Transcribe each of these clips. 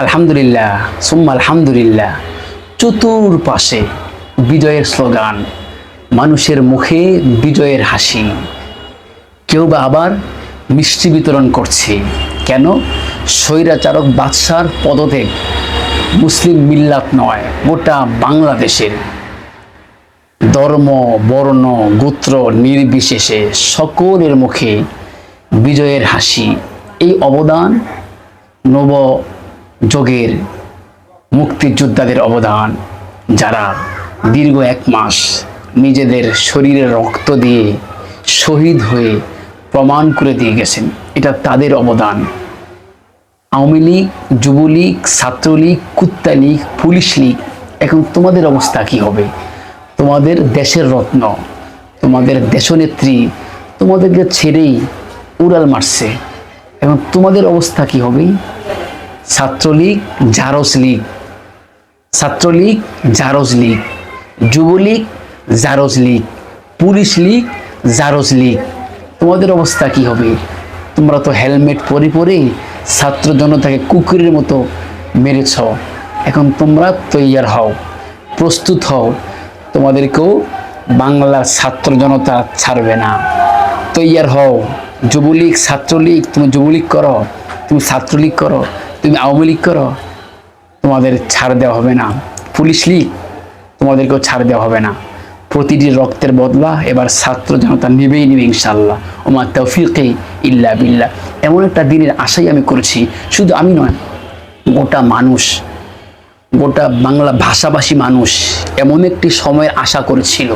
আলহামদুলিল্লাহ, সুম্মা আলহামদুলিল্লাহ। চতুর্পাশে বিজয়ের স্লোগান, মানুষের মুখে বিজয়ের হাসি। কেউ বা আবার মিষ্টি বিতরণ করছে। কেন? স্বৈরাচারক বাদশার পদত্যাগ মুসলিম মিল্লাত নয়, গোটা বাংলাদেশের। ধর্ম, বর্ণ, গোত্র নির্বিশেষে সকলের মুখে বিজয়ের হাসি। এই অবদান নব যোগের মুক্তিযোদ্ধাদের অবদান, যারা দীর্ঘ এক মাস নিজেদের শরীরে রক্ত দিয়ে শহীদ হয়ে প্রমাণ করে দিয়ে গেছেন। এটা তাদের অবদান। আওয়ামী লীগ, যুবলীগ, ছাত্রলীগ, কুত্তা লীগ, পুলিশ লীগ, এখন তোমাদের অবস্থা কি হবে? তোমাদের দেশের রত্ন, তোমাদের দেশনেত্রী, তোমাদেরকে ছেড়েই উড়াল মারছে। এখন তোমাদের অবস্থা কি হবে? ছাত্রলীগ, জারস লীগ। ছাত্রলীগ, জারস লীগ। যুবলীগ, জারস লীগ। পুলিশ লীগ, জারস লীগ। তোমাদের অবস্থা কি হবে? তোমরা তো হেলমেট পরে পরে ছাত্র জনতাকে কুকুরের মতো মেরেছ। এখন তোমরা তৈয়ার হও, প্রস্তুত হও। তোমাদেরকেও বাংলার ছাত্র জনতা ছাড়বে না। তৈয়ার হও। যুবলীগ, ছাত্রলীগ, তুমি যুবলীগ করো, তুমি ছাত্রলীগ করো। তুমি আওয়ামী লীগ করো, তোমাদের ছাড় দেওয়া হবে না। পুলিশ লীগ, তোমাদেরকেও ছাড় দেওয়া হবে না। প্রতিটি রক্তের বদলা এবার ছাত্র জনতা নেবেই নেবে ইনশাল্লাহ ওমা তৌফিকে ইল্লা বিল্লাহ। এমন একটা দিনের আশাই আমি করেছি। শুধু আমি নয়, গোটা মানুষ, গোটা বাংলা ভাষাভাষী মানুষ এমন একটি সময়ের আশা করেছিল।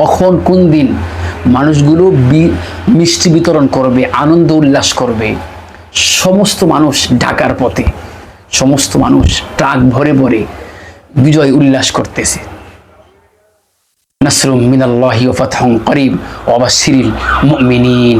কখন, কোন দিন মানুষগুলো মিষ্টি বিতরণ করবে, আনন্দ উল্লাস করবে। সমস্ত মানুষ ঢাকার পথে, সমস্ত মানুষ ট্রাক ভরে ভরে বিজয় উল্লাস করতেছে। নাসরুম মিনাল্লাহি ও ফাতহং করিম অবাসিরিল মুমিনিন।